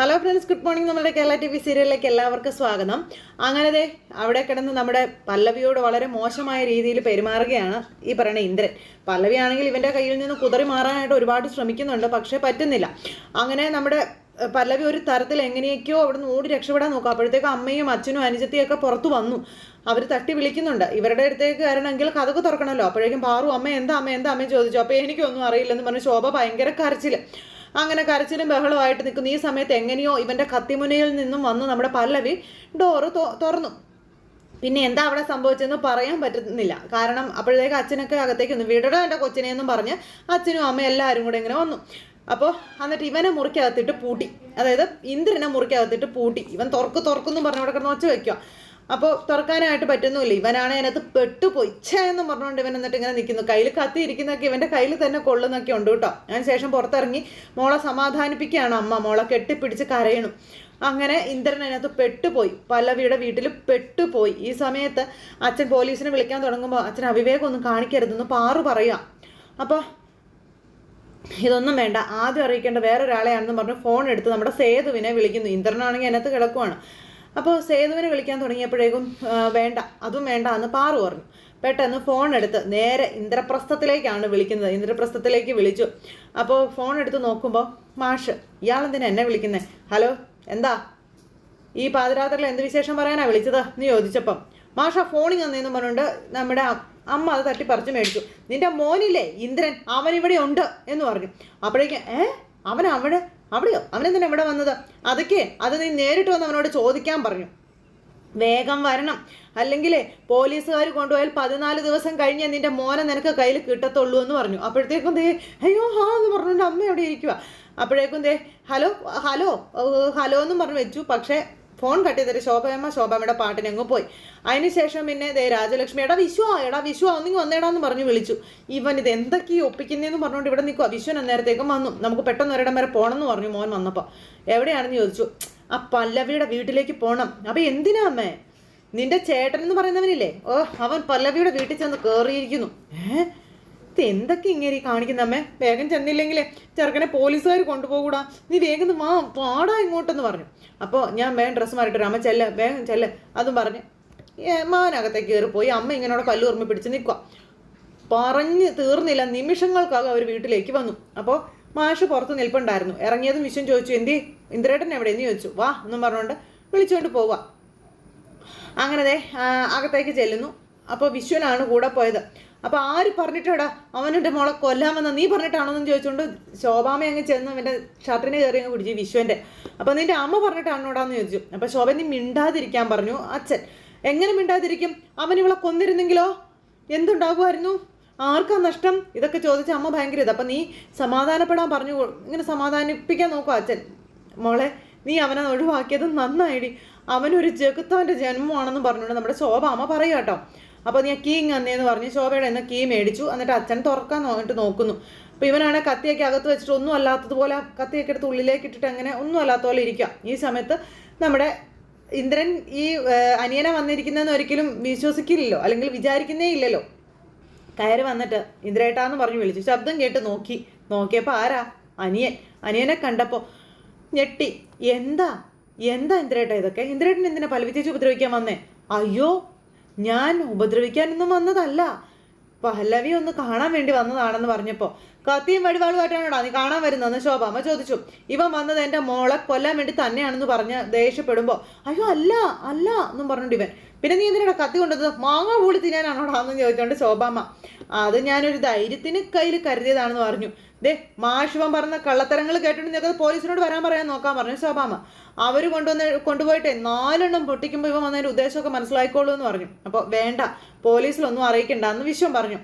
Hello friends good morning നമ്മുടെ Kerala T V സീരിയലിലേക്ക് എല്ലാവർക്കും സ്വാഗതം. അങ്ങനെ ദേ അവിടെ കിടന്ന് നമ്മുടെ പല്ലവിയോട് വളരെ മോശമായ രീതിയിൽ പെരുമാറുകയാണ് ഈ പറയുന്ന ഇന്ദ്രൻ. പല്ലവി ആണെങ്കിൽ ഇവന്റെ കയ്യിൽ നിന്ന് കുതറി മാറാനായിട്ട് ഒരുപാട് ശ്രമിക്കുന്നുണ്ട് പക്ഷേ പറ്റുന്നില്ല. അങ്ങനെ നമ്മുടെ പല്ലവി ഒരു തരത്തിൽ എങ്ങനെയൊക്കെയോ അവിടുന്ന് ഓടി രക്ഷപ്പെടാൻ നോക്കും. അപ്പോഴത്തേക്ക് അമ്മയും അച്ഛനും അനുജത്തിയും ഒക്കെ പുറത്തു വന്നു. അവർ തട്ടി വിളിക്കുന്നുണ്ട്. ഇവരുടെ അടുത്തേക്ക് വരണമെങ്കിൽ കഥക്ക് തുറക്കണമല്ലോ. അപ്പോഴേക്കും പാറു അമ്മ എന്താ അമ്മ എന്താ അമ്മ? ചോദിച്ചു. അപ്പോൾ എനിക്കൊന്നും അറിയില്ലെന്ന് പറഞ്ഞ് ശോഭ ഭയങ്കര കരച്ചിൽ അങ്ങനെ കരച്ചിലും ബഹളമായിട്ട് നിൽക്കുന്ന. ഈ സമയത്ത് എങ്ങനെയോ ഇവന്റെ കത്തിമുനയിൽ നിന്നും വന്ന് നമ്മുടെ പല്ലവി ഡോറ് തുറന്നു. പിന്നെ എന്താ അവിടെ സംഭവിച്ചതെന്ന് പറയാൻ പറ്റുന്നില്ല. കാരണം അപ്പോഴത്തേക്ക് അച്ഛനൊക്കെ അകത്തേക്ക് ഒന്ന് വിടടോ എന്റെ കൊച്ചിനെയെന്നും പറഞ്ഞ് അച്ഛനും അമ്മയും എല്ലാവരും കൂടെ ഇങ്ങനെ വന്നു. അപ്പോൾ എന്നിട്ട് ഇവനെ മുറിക്കകത്തിട്ട് പൂട്ടി. അതായത് ഇന്ദ്രനെ മുറിക്കകത്തിട്ട് പൂട്ടി. ഇവൻ തുറക്ക് തുറക്കുന്നു പറഞ്ഞ് അവിടെ കിടന്ന് വെച്ച് വെക്കുക അപ്പോൾ തുറക്കാനായിട്ട് പറ്റുന്നുമില്ല. ഇവനാണ് അതിനകത്ത് പെട്ടുപോയി. ഛേ എന്ന് പറഞ്ഞുകൊണ്ട് ഇവൻ എന്നിട്ട് ഇങ്ങനെ നിൽക്കുന്നു. കയ്യിൽ കത്തിയിരിക്കുന്നൊക്കെ ഇവന്റെ കയ്യിൽ തന്നെ കൊള്ളുന്നൊക്കെ ഉണ്ട് കേട്ടോ. അതിന് ശേഷം പുറത്തിറങ്ങി മോളെ സമാധാനിപ്പിക്കുകയാണ് അമ്മ. മോളെ കെട്ടിപ്പിടിച്ച് കരയണം. അങ്ങനെ ഇന്ദ്രൻ അതിനകത്ത് പെട്ടുപോയി. പല്ലവിയുടെ വീട്ടിൽ പെട്ടുപോയി. ഈ സമയത്ത് അച്ഛൻ പോലീസിനെ വിളിക്കാൻ തുടങ്ങുമ്പോൾ അച്ഛൻ അവിവേകം ഒന്നും കാണിക്കരുതെന്ന് പാറു പറയാം. അപ്പോൾ ഇതൊന്നും വേണ്ട. ആദ്യം അറിയിക്കേണ്ട വേറൊരാളെയാണെന്ന് പറഞ്ഞ് ഫോൺ എടുത്ത് നമ്മുടെ സേതുവിനെ വിളിക്കുന്നു. ഇന്ദ്രനാണെങ്കിൽ അതിനകത്ത് കിടക്കുവാണ്. അപ്പോൾ സേതുവിനെ വിളിക്കാൻ തുടങ്ങിയപ്പോഴേക്കും വേണ്ട അതും വേണ്ട എന്ന് പാറു പറഞ്ഞു. പെട്ടെന്ന് ഫോൺ എടുത്ത് നേരെ ഇന്ദ്രപ്രസ്ഥത്തിലേക്കാണ് വിളിക്കുന്നത്. ഇന്ദ്രപ്രസ്ഥത്തിലേക്ക് വിളിച്ചു. അപ്പോൾ ഫോൺ എടുത്ത് നോക്കുമ്പോൾ മാഷ് ഇയാളെന്തിനാ എന്നെ വിളിക്കുന്നത് ഹലോ എന്താ? ഈ പാതിരാത്രിയിൽ എന്ത് വിശേഷം പറയാനാണ് വിളിച്ചത് നീ ചോദിച്ചപ്പം മാഷ ഫോണിൽ വന്നേന്ന് പറഞ്ഞുകൊണ്ട് നമ്മുടെ അമ്മ അത് പറിച്ചു മേടിച്ചു. നിന്റെ മോനില്ലേ ഇന്ദ്രൻ അവൻ ഇവിടെ ഉണ്ട് എന്ന് പറഞ്ഞു. അപ്പോഴേക്കും ഏ? അവൻ അവിടെ അവിടെയോ? അവനെന്തിനാ ഇവിടെ വന്നത്? അതൊക്കെ അത് നീ നേരിട്ട് വന്ന് അവനോട് ചോദിക്കാൻ പറഞ്ഞു. വേഗം വരണം. അല്ലെങ്കിൽ പോലീസുകാർ കൊണ്ടുപോയാൽ പതിനാല് ദിവസം കഴിഞ്ഞ് നിന്റെ മോനെ നിനക്ക് കയ്യിൽ കിട്ടത്തുള്ളൂ എന്ന് പറഞ്ഞു. അപ്പോഴത്തേക്കും ദേ അയ്യോ ഹാ എന്ന് പറഞ്ഞുകൊണ്ട് അമ്മ അവിടെ ഇരിക്കുക അപ്പോഴേക്കും ദേ ഹലോ ഹലോ ഹലോ എന്നും പറഞ്ഞു വെച്ചു. പക്ഷേ ഫോൺ കട്ട് ചെയ്തിട്ട് ശോഭയമ്മ ശോഭമ്മയുടെ പാട്ടിനങ്ങ് പോയി. അതിനുശേഷം പിന്നെ ദേ രാജലക്ഷ്മി എടാ വിശ്വ എടാ വിശ്വ ഒന്നിങ്ങ് വന്നേടാന്ന് പറഞ്ഞു വിളിച്ചു. ഇവൻ ഇത് എന്തൊക്കെയാ ഒപ്പിക്കുന്നതെന്ന് പറഞ്ഞുകൊണ്ട് ഇവിടെ നിൽക്കുക വിശ്വൻ അന്നേരത്തേക്കും വന്നു. നമുക്ക് പെട്ടെന്ന് ഒരിടം വരെ പോകണമെന്ന് പറഞ്ഞു മോൻ വന്നപ്പോൾ എവിടെയാണെന്ന് ചോദിച്ചു. ആ പല്ലവിയുടെ വീട്ടിലേക്ക് പോകണം അപ്പം എന്തിനാ അമ്മേ? നിന്റെ ചേട്ടൻ എന്ന് പറയുന്നവനില്ലേ? ഓ അവൻ പല്ലവിയുടെ വീട്ടിൽ ചെന്ന് കയറിയിരിക്കുന്നു ഏ? ഇത് എന്തൊക്കെ ഇങ്ങനെ കാണിക്കുന്ന? അമ്മേ വേഗം ചെന്നില്ലെങ്കിലേ ചെറുക്കനെ പോലീസുകാർ കൊണ്ടുപോകൂടാ. നീ വേഗം വാ പാടാ ഇങ്ങോട്ടെന്ന് പറഞ്ഞു. അപ്പോൾ ഞാൻ വേഗം ഡ്രസ്സ് മാറിയിട്ട് അമ്മ ചെല്ല വേഗം ചെല്ല. അതും പറഞ്ഞ് മാനകത്തേക്ക് കയറിപ്പോയി അമ്മ ഇങ്ങനോടെ പല്ലു ഓർമ്മ പിടിച്ച് നിൽക്കുക പറഞ്ഞ് തീർന്നില്ല. നിമിഷങ്ങൾക്കാകും അവർ വീട്ടിലേക്ക് വന്നു. അപ്പോൾ മാഷ് പുറത്ത് നിൽപ്പുണ്ടായിരുന്നു. ഇറങ്ങിയതും വിശ്വം ചോദിച്ചു എന്തി? ഇന്ദ്രേട്ടൻ എവിടെ? എന്ന് ചോദിച്ചു. വാ എന്നും പറഞ്ഞുകൊണ്ട് വിളിച്ചുകൊണ്ട് പോവുക അങ്ങനെ അകത്തേക്ക് ചെല്ലുന്നു. അപ്പോൾ വിശ്വനാണ് കൂടെ പോയത്. അപ്പോൾ ആര് പറഞ്ഞിട്ടോടാ അവനെന്റെ മോളെ കൊല്ലാമെന്ന്? നീ പറഞ്ഞിട്ടാണോന്ന് ചോദിച്ചുകൊണ്ട് ശോഭാമ അങ്ങ് ചെന്ന് അവന്റെ ഷർട്ടിനെ കയറി അങ്ങ് പിടിച്ചു വിശ്വന്റെ അപ്പോൾ നിന്റെ അമ്മ പറഞ്ഞിട്ടാണോടാന്ന് ചോദിച്ചു. അപ്പോൾ ശോഭ നീ മിണ്ടാതിരിക്കാൻ പറഞ്ഞു അച്ഛൻ. എങ്ങനെ മിണ്ടാതിരിക്കും? അവൻ ഇവളെ കൊന്നിരുന്നെങ്കിലോ? എന്തുണ്ടാകുമായിരുന്നു ആർക്കാ നഷ്ടം? ഇതൊക്കെ ചോദിച്ച അമ്മ ഭയങ്കര ഇത്. അപ്പം നീ സമാധാനപ്പെടാൻ പറഞ്ഞു ഇങ്ങനെ സമാധാനിപ്പിക്കാൻ നോക്കുക അച്ഛൻ. മോളെ നീ അവനെ ഒഴിവാക്കിയത് നന്നായിടി. അവനൊരു ജഗത്തവന്റെ ജന്മമാണെന്ന് പറഞ്ഞുകൊണ്ട് നമ്മുടെ ശോഭ അമ്മ പറയുക കേട്ടോ. അപ്പോൾ നീ കീ അന്നേന്ന് പറഞ്ഞ്. ശോഭയുടെ എന്നെ കീ മേടിച്ചു. എന്നിട്ട് അച്ഛൻ തുറക്കാൻ നോക്കിട്ട് നോക്കുന്നു. അപ്പോൾ ഇവനാണ് കത്തിയൊക്കെ അകത്ത് വെച്ചിട്ട് ഒന്നും അല്ലാത്തതുപോലെ കത്തിയൊക്കെ എടുത്ത് ഉള്ളിലേക്ക് ഇട്ടിട്ട് അങ്ങനെ ഒന്നും അല്ലാത്ത പോലെ ഇരിക്കുക. ഈ സമയത്ത് നമ്മുടെ ഇന്ദ്രൻ ഈ അനിയനെ വന്നിരിക്കുന്നതെന്ന് ഒരിക്കലും വിശ്വസിക്കില്ലല്ലോ. അല്ലെങ്കിൽ വിചാരിക്കുന്നേ ഇല്ലല്ലോ. കയറി വന്നിട്ട് ഇന്ദ്രേട്ടാന്ന് പറഞ്ഞു വിളിച്ചു. ശബ്ദം കേട്ട് നോക്കി. നോക്കിയപ്പോൾ ആരാ? അനിയൻ. അനിയനെ കണ്ടപ്പോൾ ഞെട്ടി. എന്താ? എന്താ ഇന്ദ്രേട്ട ഇതൊക്കെ? ഇന്ദ്രേട്ടൻ എന്തിനാ പലവിത്തേച്ച് ഉപദ്രവിക്കാൻ വന്നേ? അയ്യോ ഞാൻ ഉപദ്രവിക്കാനൊന്നും വന്നതല്ല. പല്ലവി ഒന്ന് കാണാൻ വേണ്ടി വന്നതാണെന്ന് പറഞ്ഞപ്പോൾ കത്തിയും വടിവാളുമായിട്ടാണോടാ നീ കാണാൻ വരുന്നതെന്ന്? ശോഭാമ ചോദിച്ചു. ഇവൻ വന്നത് എന്റെ മോളെ കൊല്ലാൻ വേണ്ടി തന്നെയാണെന്ന് പറഞ്ഞ് ദേഷ്യപ്പെടുമ്പോൾ അയ്യോ അല്ല അല്ല എന്നും പറഞ്ഞോണ്ട് ഇവൻ. പിന്നെ നീ എന്തിനാ കത്തി കൊണ്ടത്? മാങ്ങ പൂളി തിന്നാനാണോടാ? എന്ന് ചോദിച്ചോണ്ട് ശോഭാമ്മ അത് ഞാനൊരു ധൈര്യത്തിന് കയ്യിൽ കരുതിയതാണെന്ന് പറഞ്ഞു. ദേ മാഷുവൻ പറഞ്ഞ കള്ളത്തരങ്ങൾ കേട്ടിട്ട് നിങ്ങൾക്ക് പോലീസിനോട് വരാൻ പറയാൻ നോക്കാൻ പറഞ്ഞു ശോഭാമ അവർ കൊണ്ടുവന്ന് കൊണ്ടുപോയിട്ടേ നാലെണ്ണം പൊട്ടിക്കുമ്പോൾ ഇവൻ വന്നതിന്റെ ഉദ്ദേശമൊക്കെ മനസ്സിലായിക്കോളൂ എന്ന് പറഞ്ഞു. അപ്പോൾ വേണ്ട പോലീസിലൊന്നും അറിയിക്കണ്ട എന്ന് വിശ്വം പറഞ്ഞു.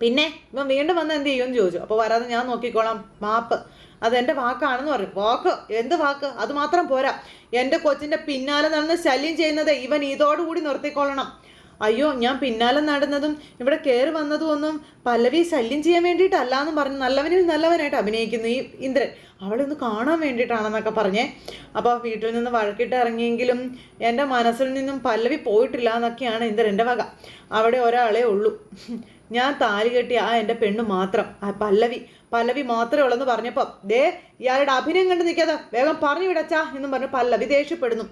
പിന്നെ ഇവൻ വീണ്ടും വന്ന് എന്ത് ചെയ്യുമെന്ന് ചോദിച്ചു. അപ്പോൾ വരാതെ ഞാൻ നോക്കിക്കോളാം മാപ്പ്. അത് എന്റെ വാക്കാണെന്ന് പറഞ്ഞു. വാക്ക്? എന്ത് വാക്ക്? അത് മാത്രം പോരാ. എന്റെ കൊച്ചിന്റെ പിന്നാലെ നടന്ന് ശല്യം ചെയ്യുന്നത് ഇവൻ ഇതോടുകൂടി നിർത്തിക്കൊള്ളണം. അയ്യോ ഞാൻ പിന്നാലെ നടന്നതും ഇവിടെ കയറി വന്നതും ഒന്നും പല്ലവി ശല്യം ചെയ്യാൻ വേണ്ടിയിട്ടല്ല എന്ന് പറഞ്ഞ് നല്ലവനിൽ നല്ലവനായിട്ട് അഭിനയിക്കുന്നു ഈ ഇന്ദ്രൻ. അവളെ ഒന്ന് കാണാൻ വേണ്ടിയിട്ടാണെന്നൊക്കെ പറഞ്ഞേ. അപ്പോൾ വീട്ടിൽ നിന്ന് വഴക്കിട്ട് ഇറങ്ങിയെങ്കിലും എന്റെ മനസ്സിൽ നിന്നും പല്ലവി പോയിട്ടില്ല എന്നൊക്കെയാണ് ഇന്ദ്രന്റെ വക. അവിടെ ഒരാളേ ഉള്ളൂ. ഞാൻ താലി കെട്ടിയ ആ എന്റെ പെണ്ണ് മാത്രം. ആ പല്ലവി പല്ലവി മാത്രമേ ഉള്ളെന്ന് പറഞ്ഞപ്പോൾ ദേ ഇയാളുടെ അഭിനയം കണ്ട് നിൽക്കാതെ വേഗം പറഞ്ഞു വിടച്ചാ എന്നും പറഞ്ഞ് പല്ലവി ദേഷ്യപ്പെടുന്നു.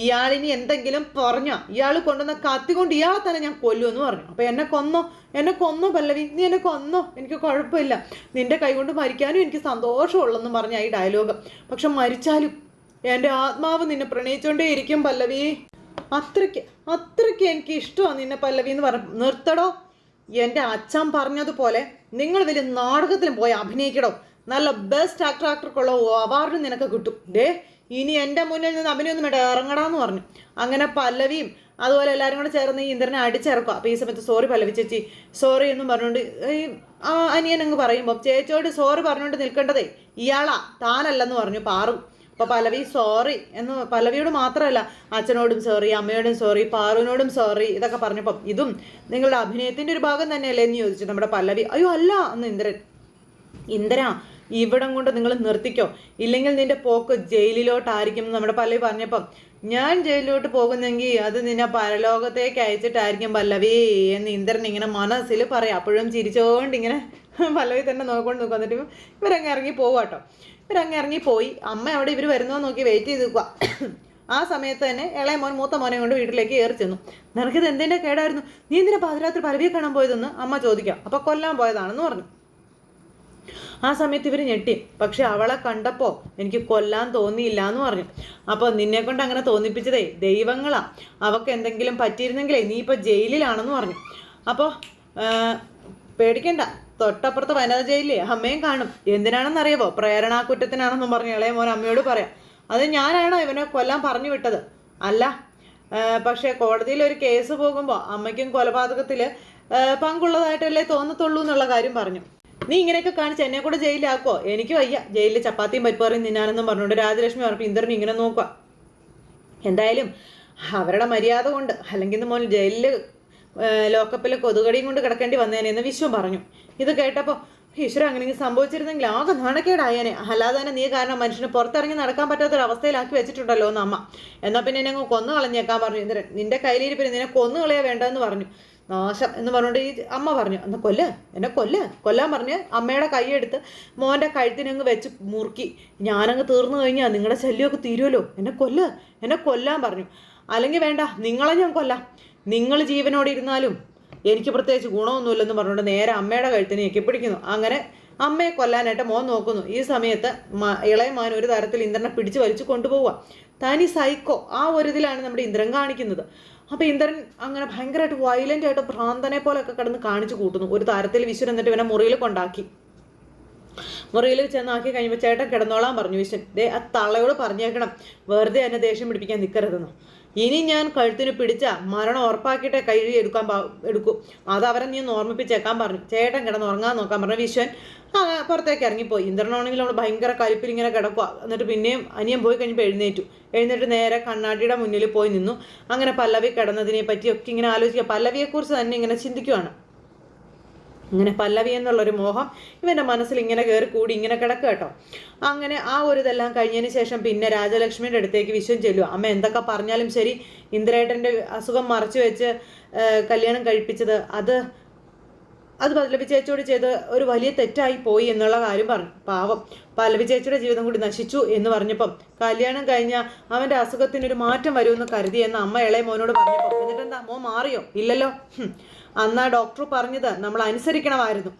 ഇയാളിനി എന്തെങ്കിലും പറഞ്ഞോ ഇയാൾ കൊണ്ടുവന്ന കത്തി കൊണ്ട് ഇയാളെ തന്നെ ഞാൻ കൊല്ലുമെന്ന് പറഞ്ഞു. അപ്പോൾ എന്നെ കൊന്നോ എന്നെ കൊന്നോ പല്ലവി നീ എന്നെ കൊന്നോ എനിക്ക് കുഴപ്പമില്ല. നിന്റെ കൈ കൊണ്ട് മരിക്കാനും എനിക്ക് സന്തോഷമുള്ളെന്ന് പറഞ്ഞ ഈ ഡയലോഗ്. പക്ഷെ മരിച്ചാലും എന്റെ ആത്മാവ് നിന്നെ പ്രണയിച്ചുകൊണ്ടേ ഇരിക്കും പല്ലവി. അത്രയ്ക്ക് അത്രയ്ക്ക് എനിക്ക് ഇഷ്ടമാണ് നിന്നെ പല്ലവി എന്ന് പറഞ്ഞു. നിർത്തടോ. എന്റെ അച്ഛൻ പറഞ്ഞതുപോലെ നിങ്ങൾ വലിയ നാടകത്തിലും പോയി അഭിനയിക്കണം നല്ല ബെസ്റ്റ് ആക്ടർ ആക്ടർക്കുള്ള അവാർഡ് നിനക്ക് കിട്ടും. ഡേ ഇനി എന്റെ മുന്നിൽ നിന്ന് അഭിനയൊന്നും വേണ്ട ഇറങ്ങടാന്ന് പറഞ്ഞു. അങ്ങനെ പല്ലവിയും അതുപോലെ എല്ലാവരും കൂടെ ചേർന്ന് ഈ ഇന്ദ്രനെ അടിച്ചിറക്കുക. അപ്പോൾ ഈ സമയത്ത് സോറി പല്ലവി ചേച്ചി സോറി എന്നും പറഞ്ഞുകൊണ്ട് ഈ അനിയൻ അങ്ങ് പറയുമ്പോൾ ചേച്ചിയോട് സോറി പറഞ്ഞുകൊണ്ട് നിൽക്കേണ്ടതേ ഇയാളാ താനല്ലെന്ന് പറഞ്ഞു പാറു. അപ്പോൾ പലവി സോറി എന്ന് പലവിയോട് മാത്രമല്ല അച്ഛനോടും സോറി അമ്മയോടും സോറി പാറുവിനോടും സോറി ഇതൊക്കെ പറഞ്ഞപ്പം ഇതും നിങ്ങളുടെ അഭിനയത്തിന്റെ ഒരു ഭാഗം തന്നെയല്ലേ എന്ന് ചോദിച്ചു. നമ്മുടെ പല്ലവി അയ്യോ അല്ല എന്ന് ഇന്ദ്രൻ ഇന്ദ്ര ഇവിടം കൊണ്ട് നിങ്ങൾ നിർത്തിക്കോ. ഇല്ലെങ്കിൽ നിന്റെ പോക്ക് ജയിലിലോട്ടായിരിക്കും. നമ്മുടെ പല്ലവി പറഞ്ഞപ്പം ഞാൻ ജയിലിലോട്ട് പോകുന്നെങ്കിൽ അത് നിന്നെ പരലോകത്തേക്ക് അയച്ചിട്ടായിരിക്കും പല്ലവി. എന്ന് ഇന്ദ്രൻ ഇങ്ങനെ മനസ്സിൽ പറയാം. അപ്പോഴും ചിരിച്ചോണ്ട് ഇങ്ങനെ പല്ലവി തന്നെ നോക്കൊണ്ട് നിൽക്കുക എന്നിട്ട് ഇവരങ്ങ് ഇറങ്ങി പോവുക കേട്ടോ. ഇവരങ്ങ് ഇറങ്ങി പോയി. അമ്മ അവിടെ ഇവർ വരുന്നോ നോക്കി വെയിറ്റ് ചെയ്ത് നിൽക്കുക ആ സമയത്ത് തന്നെ ഇളയ മോൻ മൂത്ത മോനെ കൊണ്ട് വീട്ടിലേക്ക് കയറി ചെന്നു. നിനക്കിത് എന്തിന്റെ കേടായിരുന്നു? നീ എന്തിനാ പാതിരാത്രി പലവിയെ കാണാൻ പോയതെന്ന്? അമ്മ ചോദിക്കാം. അപ്പോൾ കൊല്ലാൻ പോയതാണെന്ന് പറഞ്ഞു. ആ സമയത്ത് ഇവർ ഞെട്ടി. പക്ഷെ അവളെ കണ്ടപ്പോൾ എനിക്ക് കൊല്ലാൻ തോന്നിയില്ല എന്ന് പറഞ്ഞു. അപ്പോൾ നിന്നെ കൊണ്ട് അങ്ങനെ തോന്നിപ്പിച്ചതേ ദൈവങ്ങളാ. അവക്ക് എന്തെങ്കിലും പറ്റിയിരുന്നെങ്കിലേ നീ ഇപ്പോൾ ജയിലിലാണെന്ന് പറഞ്ഞു. അപ്പോൾ പേടിക്കണ്ട. തൊട്ടപ്പുറത്ത് വനത ജയിലിലെ അമ്മയും കാണും. എന്തിനാണെന്നറിയാവോ? പ്രേരണാക്കുറ്റത്തിനാണെന്നും പറഞ്ഞു ഇളയ മോൻ അമ്മയോട് പറയാം. അത് ഞാനാണോ ഇവനെ കൊല്ലാൻ പറഞ്ഞു വിട്ടത്? അല്ല. പക്ഷേ കോടതിയിൽ ഒരു കേസ് പോകുമ്പോൾ അമ്മയ്ക്കും കൊലപാതകത്തിൽ പങ്കുള്ളതായിട്ടല്ലേ തോന്നത്തുള്ളൂ എന്നുള്ള കാര്യം പറഞ്ഞു. നീ ഇങ്ങനെയൊക്കെ കാണിച്ച് എന്നെ കൂടെ ജയിലിലാക്കോ എനിക്ക് വയ്യ. ജയിലിൽ ചപ്പാത്തിയും പരിപ്പറിയും നിന്നാണെന്നും പറഞ്ഞുകൊണ്ട് രാജലക്ഷ്മി പറഞ്ഞു ഇന്ദ്രൻ ഇങ്ങനെ നോക്കുക എന്തായാലും അവരുടെ മര്യാദ കൊണ്ട് അല്ലെങ്കിൽ മോൻ ജയിലിൽ ലോക്കപ്പിൽ കൊതുകടിയും കൊണ്ട് കിടക്കേണ്ടി വന്നേനെ എന്ന് വിശ്വം പറഞ്ഞു. ഇത് കേട്ടപ്പോൾ ഈശ്വര അങ്ങനെ സംഭവിച്ചിരുന്നെങ്കിൽ ആകെ നാണക്കേടായേനെ. അല്ലാതെ തന്നെ നീ കാരണം മനുഷ്യന് പുറത്തിറങ്ങി നടക്കാൻ പറ്റാത്തൊരവസ്ഥയിലാക്കി വെച്ചിട്ടുണ്ടല്ലോ എന്ന് അമ്മ. എന്നാൽ പിന്നെ എന്നെ കൊന്നു കളഞ്ഞേക്കാൻ പറഞ്ഞു. ഇന്ദ്രൻ നിന്റെ കയ്യിലിരിപ്പിന് നിന്നെ കൊന്നു കളയാ വേണ്ടതെന്ന് പറഞ്ഞു. നാശം എന്ന് പറഞ്ഞുകൊണ്ട് ഈ അമ്മ പറഞ്ഞു എന്നെ കൊല്ല് എന്നെ കൊല്ല്. കൊല്ലാൻ പറഞ്ഞ് അമ്മയുടെ കൈയെടുത്ത് മോന്റെ കഴുത്തിനങ്ങ് വെച്ച് മുറുക്കി. ഞാനങ്ങ് തീർന്നു കഴിഞ്ഞാൽ നിങ്ങളുടെ ശല്യമൊക്കെ തീരുമല്ലോ എന്നെ കൊല്ല് എന്നെ കൊല്ലാൻ പറഞ്ഞു. അല്ലെങ്കിൽ വേണ്ട നിങ്ങളെ ഞാൻ കൊല്ലാം. നിങ്ങൾ ജീവനോടെ ഇരുന്നാലും എനിക്ക് പ്രത്യേകിച്ച് ഗുണമൊന്നുമില്ലെന്ന് പറഞ്ഞുകൊണ്ട് നേരെ അമ്മയുടെ കഴുത്തിനെ ഞെക്കിപ്പിടിക്കുന്നു അങ്ങനെ അമ്മയെ കൊല്ലാനായിട്ട് മോൻ നോക്കുന്നു. ഈ സമയത്ത് ഇളയ മാൻ ഒരു തരത്തിൽ ഇന്ദ്രനെ പിടിച്ച് വലിച്ചു കൊണ്ടുപോവുക. തനി സൈക്കോ ആ ഒരു ഇതിലാണ് നമ്മുടെ ഇന്ദ്രൻ കാണിക്കുന്നത്. അപ്പോൾ ഇന്ദ്രൻ അങ്ങനെ ഭയങ്കരമായിട്ട് വയലന്റ് ആയിട്ട് ഭ്രാന്തനെ പോലെയൊക്കെ കിടന്ന് കാണിച്ചു കൂട്ടുന്നു. ഒരു തരത്തിൽ വിശ്വൻ എന്നിട്ട് ഇവനെ മുറിയിൽ കൊണ്ടാക്കി. മുറിയിൽ ചെന്നാക്കി കഴിയുമ്പോൾ ചേട്ടൻ കിടന്നോളാൻ പറഞ്ഞു വിശ്വൻ. ദേ ആ തള്ളയോട് പറഞ്ഞേക്കണം. വെറുതെ എന്നെ ദേഷ്യം പിടിപ്പിക്കാൻ നിൽക്കരുതെന്ന് ഇനി ഞാൻ കഴുത്തിന് പിടിച്ച മരണം ഉറപ്പാക്കിയിട്ടേ കൈ എടുക്കാൻ എടുക്കും. അത് അവരെ നീ ഒന്ന് ഓർമ്മിപ്പിച്ചേക്കാൻ പറഞ്ഞു. ചേട്ടൻ കിടന്ന് ഉറങ്ങാൻ നോക്കാൻ പറഞ്ഞു. വിശ്വൻ പുറത്തേക്ക് ഇറങ്ങിപ്പോയി. ഇന്ദ്രനാണെങ്കിൽ നമ്മൾ ഭയങ്കര കലിപ്പിൽ ഇങ്ങനെ കിടക്കുക എന്നിട്ട് പിന്നെയും അനിയൻ പോയി കഴിഞ്ഞപ്പോൾ എഴുന്നേറ്റു. എഴുന്നേറ്റ് നേരെ കണ്ണാടിയുടെ മുന്നിൽ പോയി നിന്നു. അങ്ങനെ പല്ലവി കിടന്നതിനെ പറ്റിയൊക്കെ ഇങ്ങനെ ആലോചിക്കുക. പല്ലവിയെക്കുറിച്ച് തന്നെ ഇങ്ങനെ ചിന്തിക്കുവാണ്. ഇങ്ങനെ പല്ലവി എന്നുള്ളൊരു മോഹം ഇവന്റെ മനസ്സിൽ ഇങ്ങനെ കയറി കൂടി ഇങ്ങനെ കിടക്കുക കേട്ടോ. അങ്ങനെ ആ ഒരു ഇതെല്ലാം കഴിഞ്ഞതിന് ശേഷം പിന്നെ രാജലക്ഷ്മിയുടെ അടുത്തേക്ക് വിശ്വം ചെല്ലുക അമ്മ എന്തൊക്കെ പറഞ്ഞാലും ശരി ഇന്ദ്രേട്ടന്റെ അസുഖം മറച്ചു വെച്ച് കല്യാണം കഴിപ്പിച്ചത് അത് അത് പല്ലവി ചേച്ചിയോട് ചെയ്ത് ഒരു വലിയ തെറ്റായി പോയി എന്നുള്ള കാര്യം പറഞ്ഞു. പാവം. പല്ലവി ചേച്ചിയുടെ ജീവിതം കൂടി നശിച്ചു എന്ന് പറഞ്ഞപ്പം കല്യാണം കഴിഞ്ഞ അവന്റെ അസുഖത്തിനൊരു മാറ്റം വരുമെന്ന് കരുതി എന്ന് അമ്മ ഇളയ മോനോട് പറഞ്ഞപ്പോൾ എന്നിട്ടെന്താ മോൻ മാറിയോ? ഇല്ലല്ലോ. അന്ന് ആ ഡോക്ടർ പറഞ്ഞത് നമ്മൾ അനുസരിക്കണമായിരുന്നു.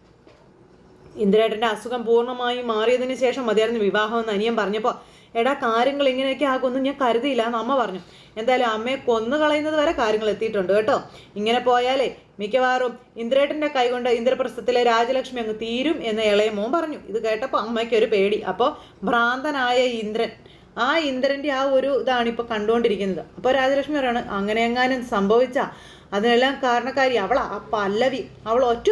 ഇന്ദിരേട്ടന്റെ അസുഖം പൂർണമായി മാറിയതിന് ശേഷം മതിയായിരുന്നു വിവാഹം എന്ന് അനിയൻ പറഞ്ഞപ്പോൾ എടാ കാര്യങ്ങൾ ഇങ്ങനെയൊക്കെ ആകുമെന്ന് ഞാൻ കരുതിയില്ല എന്ന് അമ്മ പറഞ്ഞു. എന്തായാലും അമ്മയെ കൊന്നു കളയുന്നത് വരെ കാര്യങ്ങൾ എത്തിയിട്ടുണ്ട് കേട്ടോ. ഇങ്ങനെ പോയാലേ മിക്കവാറും ഇന്ദ്രേട്ടന്റെ കൈകൊണ്ട് ഇന്ദ്രപ്രസ്ഥത്തിലെ രാജലക്ഷ്മി അങ്ങ് തീരും എന്ന് ഇളയമോൻ പറഞ്ഞു. ഇത് കേട്ടപ്പോൾ അമ്മയ്ക്ക് ഒരു പേടി. അപ്പോൾ ഭ്രാന്തനായ ഇന്ദ്രൻ ആ ഇന്ദ്രന്റെ ആ ഒരു ഇതാണ് ഇപ്പോൾ കണ്ടുകൊണ്ടിരിക്കുന്നത്. അപ്പോൾ രാജലക്ഷ്മി പറയാണ് അങ്ങനെ എങ്ങാനും സംഭവിച്ച അതിനെല്ലാം കാരണക്കാരി അവളാ ആ പല്ലവി അവൾ ഒറ്റ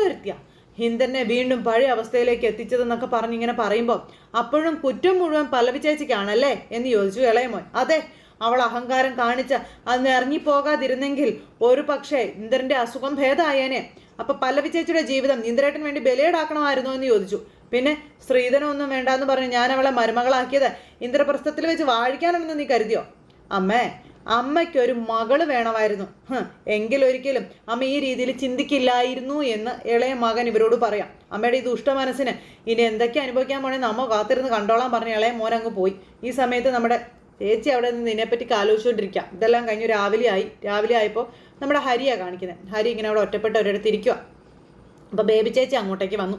ഹിന്ദനെ വീണ്ടും പഴയ അവസ്ഥയിലേക്ക് എത്തിച്ചതെന്നൊക്കെ പറഞ്ഞിങ്ങനെ പറയുമ്പോൾ അപ്പോഴും കുറ്റം മുഴുവൻ പല്ലവി ചേച്ചിക്കാണല്ലേ? എന്ന് ചോദിച്ചു ഇളയമോൻ അതെ അവൾ അഹങ്കാരം കാണിച്ച് അന്ന് ഇറങ്ങിപ്പോകാതിരുന്നെങ്കിൽ ഒരു പക്ഷേ ഇന്ദ്രന്റെ അസുഖം ഭേദമായേനെ. അപ്പൊ പല്ലവി ചേച്ചിയുടെ ജീവിതം നീന്തരേട്ടന് വേണ്ടി ബലിയേടാക്കണമായിരുന്നോ എന്ന് ചോദിച്ചു. പിന്നെ സ്ത്രീധനമൊന്നും വേണ്ടാന്ന് പറഞ്ഞ് ഞാൻ അവളെ മരുമകളാക്കിയത് ഇന്ദ്രപ്രസ്ഥത്തിൽ വെച്ച് വാഴിക്കാനാണെന്ന് നീ കരുതിയോ? അമ്മേ അമ്മയ്ക്കൊരു മകൾ വേണമായിരുന്നു. എങ്കിലൊരിക്കലും അമ്മ ഈ രീതിയിൽ ചിന്തിക്കില്ലായിരുന്നു എന്ന് ഇളയ മകൻ ഇവരോട് പറയാം. അമ്മയുടെ ഈ ദുഷ്ട മനസ്സിന് ഇനി എന്തൊക്കെ അനുഭവിക്കാൻ പോണേ നമ്മ കാത്തിരുന്ന് കണ്ടോളാൻ പറഞ്ഞ ഇളയ മോനങ്ങ് പോയി. ഈ സമയത്ത് നമ്മുടെ ചേച്ചി അവിടെ നിന്ന് ഇതിനെപ്പറ്റി ആലോചിച്ചുകൊണ്ടിരിക്കുക ഇതെല്ലാം കഴിഞ്ഞ് രാവിലെ ആയി. രാവിലെ ആയപ്പോൾ നമ്മുടെ ഹരിയാണ് കാണിക്കുന്നത് ഹരി ഇങ്ങനെ അവിടെ ഒറ്റപ്പെട്ട ഒരിടത്ത് ഇരിക്കുക അപ്പോൾ ബേബി ചേച്ചി അങ്ങോട്ടേക്ക് വന്നു.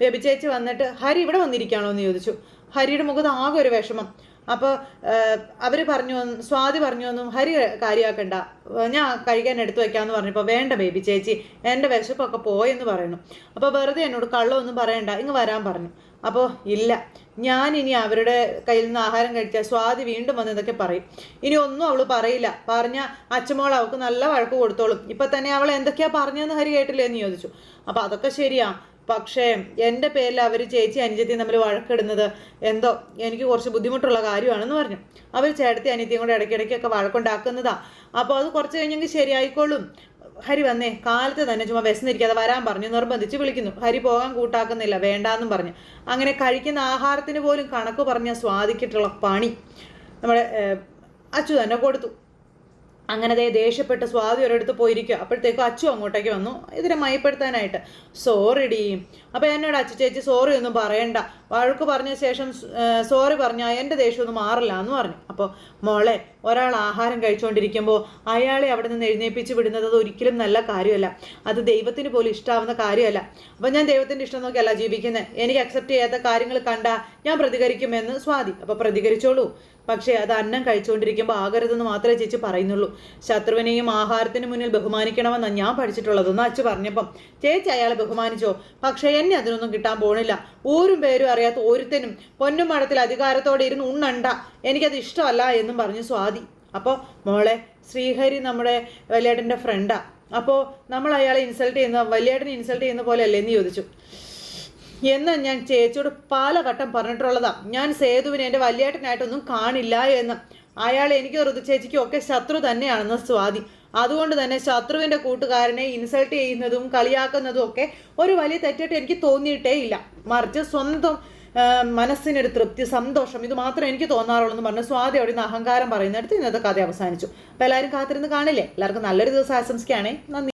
ബേബി ചേച്ചി വന്നിട്ട് ഹരി ഇവിടെ വന്നിരിക്കുകയാണോ? എന്ന് ചോദിച്ചു. ഹരിയുടെ മുഖത്ത് ആകെ ഒരു വിഷമം. അപ്പോൾ അവർ പറഞ്ഞു സ്വാതി പറഞ്ഞു ഒന്നും ഹരി കാര്യമാക്കണ്ട. ഞാൻ കഴിക്കാൻ എടുത്തു വയ്ക്കാമെന്ന് പറഞ്ഞപ്പോൾ വേണ്ട ബേബി ചേച്ചി എന്റെ വിശപ്പൊക്കെ പോയെന്ന് പറയുന്നു. അപ്പോൾ വെറുതെ എന്നോട് കള്ളമൊന്നും പറയണ്ട. ഇങ്ങ് വരാൻ പറഞ്ഞു. അപ്പോൾ ഇല്ല. ഞാൻ ഇനി അവരുടെ കയ്യിൽ നിന്ന് ആഹാരം കഴിച്ചാൽ സ്വാതി വീണ്ടും വന്ന് ഇതൊക്കെ പറയും. ഇനി ഒന്നും അവൾ പറയില്ല. പറഞ്ഞ അച്ഛമോൾ അവൾക്ക് നല്ല വഴക്ക് കൊടുത്തോളും. ഇപ്പം തന്നെ അവൾ എന്തൊക്കെയാണ് പറഞ്ഞതെന്ന് ഹരി കേട്ടില്ലേ എന്ന് ചോദിച്ചു. അപ്പോൾ അതൊക്കെ ശരിയാ. പക്ഷേ എന്റെ പേരിൽ അവർ ചേച്ചി അനുജത്തിയും തമ്മിൽ വഴക്കിടുന്നത് എന്തോ എനിക്ക് കുറച്ച് ബുദ്ധിമുട്ടുള്ള കാര്യമാണെന്ന് പറഞ്ഞു. അവർ ചേട്ടത്തി അനിയത്തിയും കൂടെ ഇടയ്ക്കിടയ്ക്കൊക്കെ വഴക്കുണ്ടാക്കുന്നതാണ് അപ്പോൾ അത് കുറച്ച് കഴിഞ്ഞെങ്കിൽ ശരിയായിക്കോളും. ഹരി വന്നേ കാലത്ത് തന്നെ ചുമ്മാ വിശന്നിരിക്കാതെ വരാൻ പറഞ്ഞു നിർബന്ധിച്ച് വിളിക്കുന്നു. ഹരി പോകാൻ കൂട്ടാക്കുന്നില്ല വേണ്ടാന്നും പറഞ്ഞു. അങ്ങനെ കഴിക്കുന്ന ആഹാരത്തിന് പോലും കണക്ക് പറഞ്ഞ സ്വാദിക്കിട്ടുള്ള പണി നമ്മുടെ അച്ചു തന്നെ കൊടുത്തു. അങ്ങനെ ദേ ദേഷ്യപ്പെട്ട് സ്വാതി ഒരിടത്ത് പോയിരിക്കുക. അപ്പോഴത്തേക്കും അച്ചു അങ്ങോട്ടേക്ക് വന്നു. ഇതിനെ മയപ്പെടുത്താനായിട്ട്. സോറി ഡി അപ്പോൾ എന്നോട് അച്ഛ ചേച്ചി സോറി ഒന്നും പറയണ്ട. വഴക്ക് പറഞ്ഞ ശേഷം സോറി പറഞ്ഞാൽ എന്റെ ദേഷ്യമൊന്നും മാറില്ല എന്ന് പറഞ്ഞു. അപ്പോൾ മോളെ ഒരാൾ ആഹാരം കഴിച്ചുകൊണ്ടിരിക്കുമ്പോൾ അയാളെ അവിടെ നിന്ന് എഴുന്നേപ്പിച്ച് വിടുന്നത് അത് ഒരിക്കലും നല്ല കാര്യമല്ല. അത് ദൈവത്തിന് പോലും ഇഷ്ടാവുന്ന കാര്യമല്ല. അപ്പോൾ ഞാൻ ദൈവത്തിന്റെ ഇഷ്ടം നോക്കിയല്ല ജീവിക്കുന്നത് എനിക്ക് അക്സെപ്റ്റ് ചെയ്യാത്ത കാര്യങ്ങൾ കണ്ടാൽ ഞാൻ പ്രതികരിക്കുമെന്ന് സ്വാതി. അപ്പോൾ പ്രതികരിച്ചോളൂ. പക്ഷേ അത് അന്നം കഴിച്ചുകൊണ്ടിരിക്കുമ്പോൾ ആകരുതെന്ന് മാത്രമേ ചേച്ചി പറയുന്നുള്ളൂ. ശത്രുവിനെയും ആഹാരത്തിന് മുന്നിൽ ബഹുമാനിക്കണമെന്നാണ് ഞാൻ പഠിച്ചിട്ടുള്ളതെന്ന് അച്ഛ പറഞ്ഞപ്പം ചേച്ചി അയാളെ ബഹുമാനിച്ചോ? പക്ഷേ എന്നെ അതിനൊന്നും കിട്ടാൻ പോണില്ല. ഊരും പേരും അറിയാത്ത ഒരുത്തനും പൊന്നും മഠത്തിൽ അധികാരത്തോടെ ഇരുന്ന് ഉണ്ണണ്ട. എനിക്കത് ഇഷ്ടമല്ല എന്നും പറഞ്ഞു സ്വാതി. അപ്പോൾ മോളെ ശ്രീഹരി നമ്മുടെ വലിയേട്ടന്റെ ഫ്രണ്ടാ അപ്പോൾ നമ്മൾ അയാളെ ഇൻസൾട്ട് ചെയ്യുന്ന വലിയേട്ടനെ ഇൻസൾട്ട് ചെയ്യുന്ന പോലെ അല്ലേ എന്ന് ചോദിച്ചു. എന്ന് ഞാൻ ചേച്ചിയോട് പല വട്ടം പറഞ്ഞിട്ടുള്ളതാ. ഞാൻ സേതുവിനെ എന്റെ വലിയേട്ടനായിട്ടൊന്നും കാണില്ല എന്ന്. അയാൾ എനിക്ക് ഋതു ചേച്ചിക്കും ഒക്കെ ശത്രു തന്നെയാണെന്ന് സ്വാതി. അതുകൊണ്ട് തന്നെ ശത്രുവിന്റെ കൂട്ടുകാരനെ ഇൻസൾട്ട് ചെയ്യുന്നതും കളിയാക്കുന്നതും ഒക്കെ ഒരു വലിയ തെറ്റായിട്ട് എനിക്ക് തോന്നിയിട്ടേ ഇല്ല. മറിച്ച് സ്വന്തം മനസ്സിനൊരു തൃപ്തി സന്തോഷം ഇത് മാത്രമേ എനിക്ക് തോന്നാറുള്ളൂ എന്ന് പറഞ്ഞ് സ്വാതി അവിടെ നിന്ന് അഹങ്കാരം പറയുന്നിടത്ത് ഇന്നത്തെ കഥ അവസാനിച്ചു. അപ്പോൾ എല്ലാവരും കാത്തിരുന്ന് കാണില്ലേ? എല്ലാവർക്കും നല്ലൊരു ദിവസം ആശംസിക്കുകയാണേ. നന്ദി.